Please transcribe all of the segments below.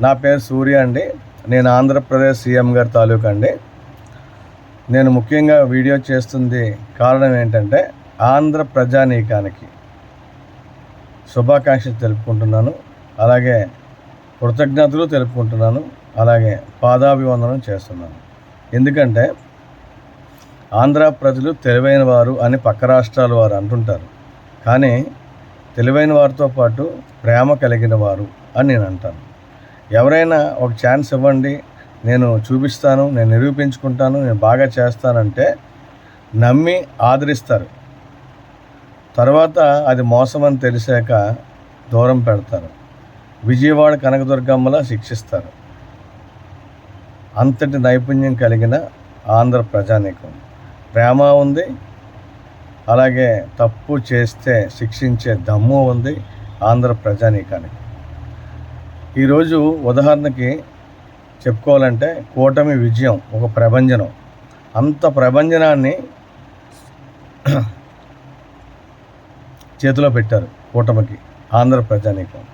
నా పేరు సూర్య అండి. నేను ఆంధ్రప్రదేశ్ సీఎం గారి తాలూకా అండి. నేను ముఖ్యంగా వీడియో చేస్తుంది కారణం ఏంటంటే ఆంధ్ర ప్రజానీకానికి శుభాకాంక్షలు తెలుపుకుంటున్నాను. అలాగే కృతజ్ఞతలు తెలుపుకుంటున్నాను. అలాగే పాదాభివందనం చేస్తున్నాను. ఎందుకంటే ఆంధ్ర ప్రజలు తెలివైన వారు అని పక్క రాష్ట్రాల వారు అంటుంటారు. కానీ తెలివైన వారితో పాటు ప్రేమ కలిగిన వారు అని నేను అంటాను. ఎవరైనా ఒక ఛాన్స్ ఇవ్వండి నేను చూపిస్తాను నేను నిరూపించుకుంటాను నేను బాగా చేస్తానంటే నమ్మి ఆదరిస్తారు. తర్వాత అది మోసం అని తెలిసాక దూరం పెడతారు. విజయవాడ కనకదుర్గమ్మలా శిక్షిస్తారు. అంతటి నైపుణ్యం కలిగిన ఆంధ్ర ప్రజానీకం. ప్రేమ ఉంది అలాగే తప్పు చేస్తే శిక్షించే దమ్ము ఉంది ఆంధ్ర ప్రజానీకానికి. ఈరోజు ఉదాహరణకి చెప్పుకోవాలంటే కూటమి విజయం ఒక ప్రభంజనం. అంత ప్రభంజనాన్ని చేతిలో పెట్టారు కూటమికి ఆంధ్ర ప్రజానీకం.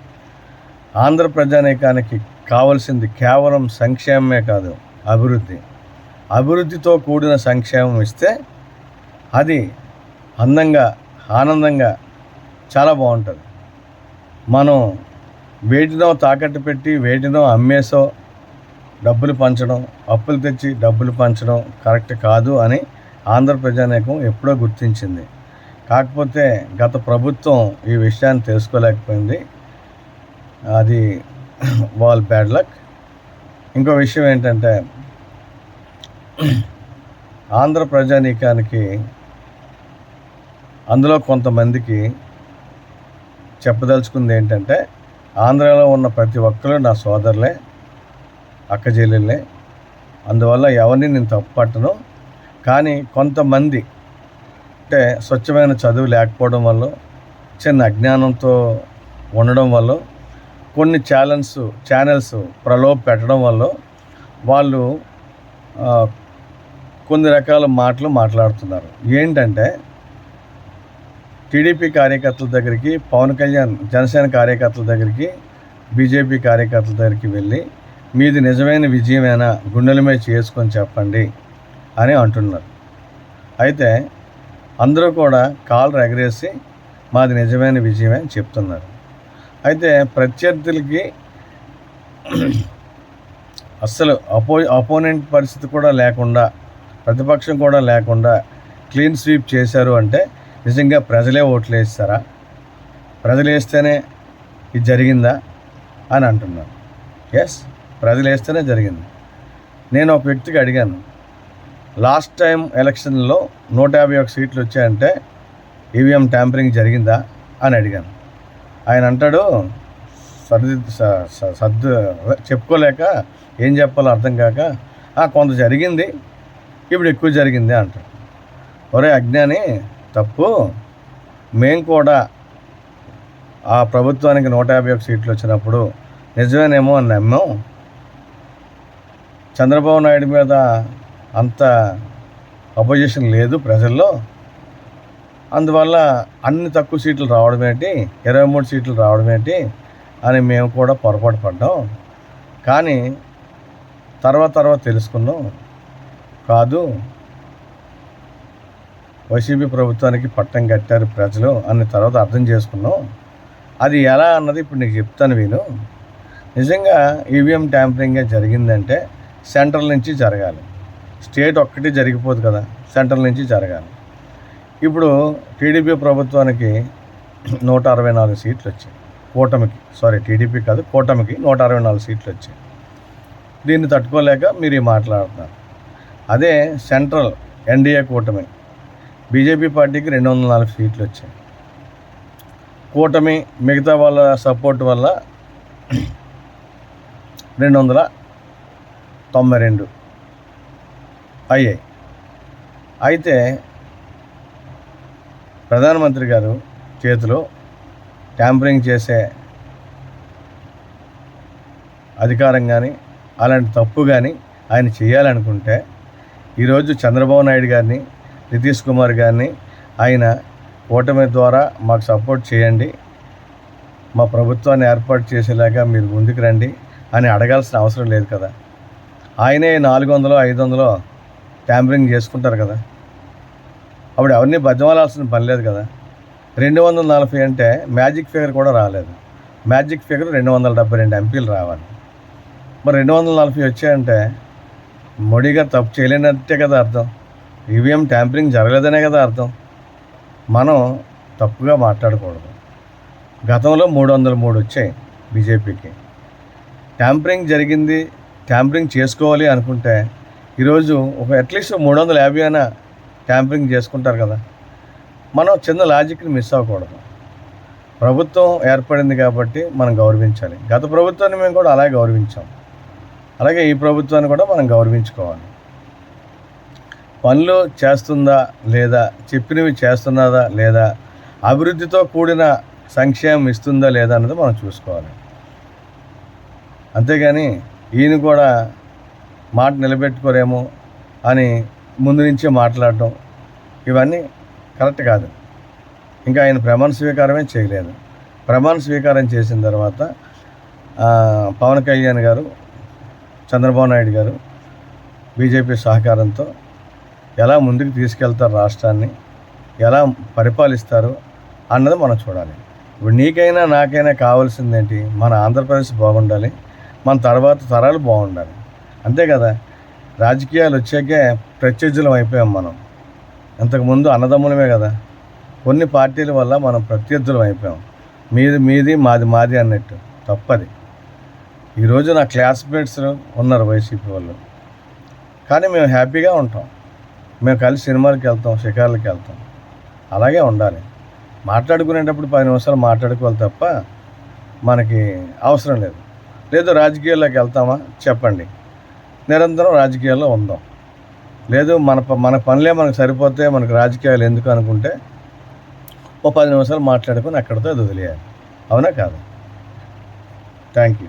ఆంధ్ర ప్రజానీకానికి కావలసింది కేవలం సంక్షేమమే కాదు అభివృద్ధి. అభివృద్ధితో కూడిన సంక్షేమం ఇస్తే అది అందంగా ఆనందంగా చాలా బాగుంటుంది. మనం వేటినో తాకట్టు పెట్టి వేటినో అమ్మేసో డబ్బులు పంచడం అప్పులు తెచ్చి డబ్బులు పంచడం కరెక్ట్ కాదు అని ఆంధ్ర ప్రజానేకం ఎప్పుడో గుర్తించింది. కాకపోతే గత ప్రభుత్వం ఈ విషయాన్ని తెలుసుకోలేకపోయింది. అది వాల్ బ్యాడ్ లక్. ఇంకో విషయం ఏంటంటే ఆంధ్ర ప్రజానీకానికి అందులో కొంతమందికి చెప్పదలుచుకుంది ఏంటంటే ఆంధ్రాలో ఉన్న ప్రతి ఒక్కరు నా సోదరులే అక్క చెల్లెళ్ళే. అందువల్ల ఎవరిని నేను తప్పట్టను కానీ కొంతమంది అంటే స్వచ్ఛమైన చదువు లేకపోవడం వల్ల చిన్న అజ్ఞానంతో ఉండడం వల్ల కొన్ని ఛానల్స్ ఛానల్స్ ప్రలోభ పెట్టడం వల్ల వాళ్ళు కొన్ని రకాల మాటలు మాట్లాడుతున్నారు. ఏంటంటే టీడీపీ కార్యకర్తల దగ్గరికి పవన్ కళ్యాణ్ జనసేన కార్యకర్తల దగ్గరికి బీజేపీ కార్యకర్తల దగ్గరికి వెళ్ళి మీది నిజమైన విజయమేనా? గుండెలమే చేసుకొని చెప్పండి అని అంటున్నారు. అయితే అందరూ కూడా కాళ్ళు ఎగరేసి మాది నిజమైన విజయమే అని చెప్తున్నారు. అయితే ప్రత్యర్థులకి అస్సలు అపో అపోనెంట్ పరిస్థితి కూడా లేకుండా ప్రతిపక్షం కూడా లేకుండా క్లీన్ స్వీప్ చేశారు అంటే నిజంగా ప్రజలే ఓట్లు వేస్తారా? ప్రజలు వేస్తేనే ఇది జరిగిందా అని అంటున్నాను ఎస్ ప్రజలు వేస్తేనే జరిగింది. నేను ఒక వ్యక్తికి అడిగాను లాస్ట్ టైం ఎలక్షన్లో నూట యాభై ఒక సీట్లు వచ్చాయంటే ఈవీఎం ట్యాంపరింగ్ జరిగిందా? అని అడిగాను. ఆయన అంటాడు సర్ది సర్దు చెప్పుకోలేక ఏం చెప్పాలో అర్థం కాక కొంత జరిగింది ఇప్పుడు ఎక్కువ జరిగింది అంటాడు. ఒరే అజ్ఞాని తప్పు. మేము కూడా ఆ ప్రభుత్వానికి నూట యాభై ఒక సీట్లు వచ్చినప్పుడు నిజమేనేమో అని నమ్మాం. చంద్రబాబు నాయుడు మీద అంత అపోజిషన్ లేదు ప్రజల్లో. అందువల్ల అన్ని తక్కువ సీట్లు రావడం ఏంటి ఇరవై మూడు సీట్లు రావడం ఏంటి అని మేము కూడా పొరపాటు పడ్డాం. కానీ తర్వాత తర్వాత తెలుసుకున్నాం. కాదు వైసీపీ ప్రభుత్వానికి పట్టం కట్టారు ప్రజలు అన్న తర్వాత అర్థం చేసుకున్నాం. అది ఎలా అన్నది ఇప్పుడు నీకు చెప్తాను వీను. నిజంగా ఈవీఎం ట్యాంపరింగ్ జరిగిందంటే సెంట్రల్ నుంచి జరగాలి. స్టేట్ ఒక్కటి జరిగిపోదు కదా సెంట్రల్ నుంచి జరగాలి. ఇప్పుడు టీడీపీ ప్రభుత్వానికి నూట అరవై నాలుగు సీట్లు వచ్చాయి. కూటమికి సారీ టీడీపీ కాదు కూటమికి నూట అరవై నాలుగు సీట్లు వచ్చాయి. దీన్ని తట్టుకోలేక మీరు మాట్లాడుతున్నారు అదే సెంట్రల్ ఎన్డీఏ కూటమి. బీజేపీ పార్టీకి రెండు వందల నాలుగు సీట్లు వచ్చాయి. కూటమి మిగతా వాళ్ళ సపోర్ట్ వల్ల రెండు వందల తొంభై రెండు అయ్యాయి. అయితే ప్రధానమంత్రి గారు చేతిలో ట్యాంపరింగ్ చేసే అధికారం కానీ అలాంటి తప్పు కానీ ఆయన చేయాలనుకుంటే ఈరోజు చంద్రబాబు నాయుడు గారిని నితీష్ కుమార్ గారిని ఆయన ఓటమి ద్వారా మాకు సపోర్ట్ చేయండి. మా ప్రభుత్వాన్ని ఏర్పాటు చేసేలాగా మీరు ముందుకు రండి అని అడగాల్సిన అవసరం లేదు కదా. ఆయనే నాలుగు వందలు ఐదు వందలు ట్యాంపరింగ్ చేసుకుంటారు కదా. అప్పుడు ఎవరిని బద్దమలాల్సిన పని లేదు కదా. రెండు వందల నలభై అంటే మ్యాజిక్ ఫిగర్ కూడా రాలేదు. మ్యాజిక్ ఫిగర్ రెండు వందల డెబ్బై రెండు ఎంపీలు రావాలి. మరి రెండు వందల నలభై వచ్చాయంటే మోడీ గారు తప్పు చేయలేనట్టే కదా అర్థం. ఈవీఎం ట్యాంపరింగ్ జరగలేదనే కదా అర్థం. మనం తప్పుగా మాట్లాడకూడదు. గతంలో మూడు వందల మూడు వచ్చాయి బీజేపీకి. ట్యాంపరింగ్ జరిగింది ట్యాంపరింగ్ చేసుకోవాలి అనుకుంటే ఈరోజు ఒక అట్లీస్ట్ మూడు వందల యాభై అయినా ట్యాంపరింగ్ చేసుకుంటారు కదా. మనం చిన్న లాజిక్ని మిస్ అవ్వకూడదు. ప్రభుత్వం ఏర్పడింది కాబట్టి మనం గౌరవించాలి. గత ప్రభుత్వాన్ని మేము కూడా అలాగే గౌరవించాం. అలాగే ఈ ప్రభుత్వాన్ని కూడా మనం గౌరవించుకోవాలి. పనులు చేస్తుందా లేదా చెప్పినవి చేస్తున్నదా లేదా అభివృద్ధితో కూడిన సంక్షేమం ఇస్తుందా లేదా అన్నది మనం చూసుకోవాలి. అంతేగాని ఈయన కూడా మాట నిలబెట్టుకోరేమో అని ముందు నుంచే మాట్లాడటం ఇవన్నీ కరెక్ట్ కాదు. ఇంకా ఆయన ప్రమాణ స్వీకారమే చేయలేదు. ప్రమాణ స్వీకారం చేసిన తర్వాత పవన్ కళ్యాణ్ గారు చంద్రబాబు నాయుడు గారు బీజేపీ సహకారంతో ఎలా ముందుకు తీసుకెళ్తారు రాష్ట్రాన్ని ఎలా పరిపాలిస్తారు అన్నది మనం చూడాలి. ఇప్పుడు నీకైనా నాకైనా కావాల్సింది ఏంటి మన ఆంధ్రప్రదేశ్ బాగుండాలి మన తర్వాత తరాలు బాగుండాలి. అంతే కదా? రాజకీయాలు వచ్చాకే ప్రత్యర్థులం అయిపోయాం మనం. అంతకుముందు అన్నదమ్ములమే కదా? కొన్ని పార్టీల వల్ల మనం ప్రత్యర్థులం అయిపోయాం. మీది మీది మాది మాది అన్నట్టు. తప్పది. ఈరోజు నా క్లాస్మేట్స్ ఉన్నారు వైసీపీ వాళ్ళు. కానీ మేము హ్యాపీగా ఉంటాం. మేము కలిసి సినిమాలకు వెళ్తాం షికార్లకు వెళ్తాం. అలాగే ఉండాలి. మాట్లాడుకునేటప్పుడు పది నిమిషాలు మాట్లాడుకోవాలి తప్ప మనకి అవసరం లేదు. లేదు రాజకీయాల్లోకి వెళ్తామా? చెప్పండి. నిరంతరం రాజకీయాల్లో ఉందాం. లేదు మన ప- మన పనులే మనకు సరిపోతే మనకు రాజకీయాలు ఎందుకు అనుకుంటే ఓ పది నిమిషాలు మాట్లాడుకొని అక్కడితో వదిలేయాలి. అవునా కాదు? Thank you